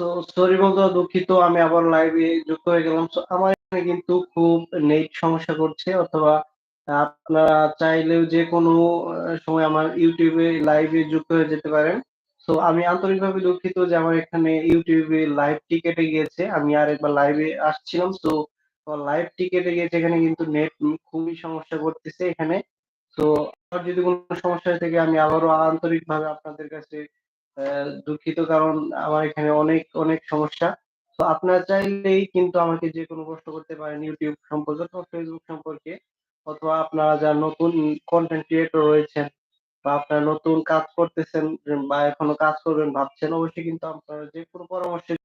So sorry বলতেও দুঃখিত, আমি আবার লাইভে যুক্ত হয়ে গেলাম। সো আমার এখানে কিন্তু খুব নেট সমস্যা করছে, অথবা আপনারা চাইলেও যেকোনো আ সময় আমার এ লাইভে যুক্ত হয়ে যেতে পারেন। সো আমি আন্তরিকভাবে দুঃখিত যে আমার এখানে ইউটিউবে লাইভটি কেটে গিয়েছে। আমি আরেকবার লাইভে আসছিলাম। সো লাইভটি কেটে গিয়েছে, এখানে কিন্তু নেট খুবই সমস্যা করতেছে এখানে। তো যদি কোনো সমস্যা থাকে, আমি আবারও আন্তরিকভাবে আপনাদের কাছে দুঃখিত কারণ আমার এখানে অনেক, অনেক সমস্যা। তো আপনার চাইলেই কিন্তু আমাকে যে কোনো প্রশ্ন করতে পারেন ইউটিউব সম্পর্কে অথবা ফেসবুক সম্পর্কে। অথবা আপনারা যা নতুন কন্টেন্ট ক্রিয়েটর রয়েছেন বা আপনারা নতুন কাজ করতেছেন বা এখনও কাজ করবেন ভাবছেন অবশ্যই কিন্তু আপনারা যে কোনো পরামর্শের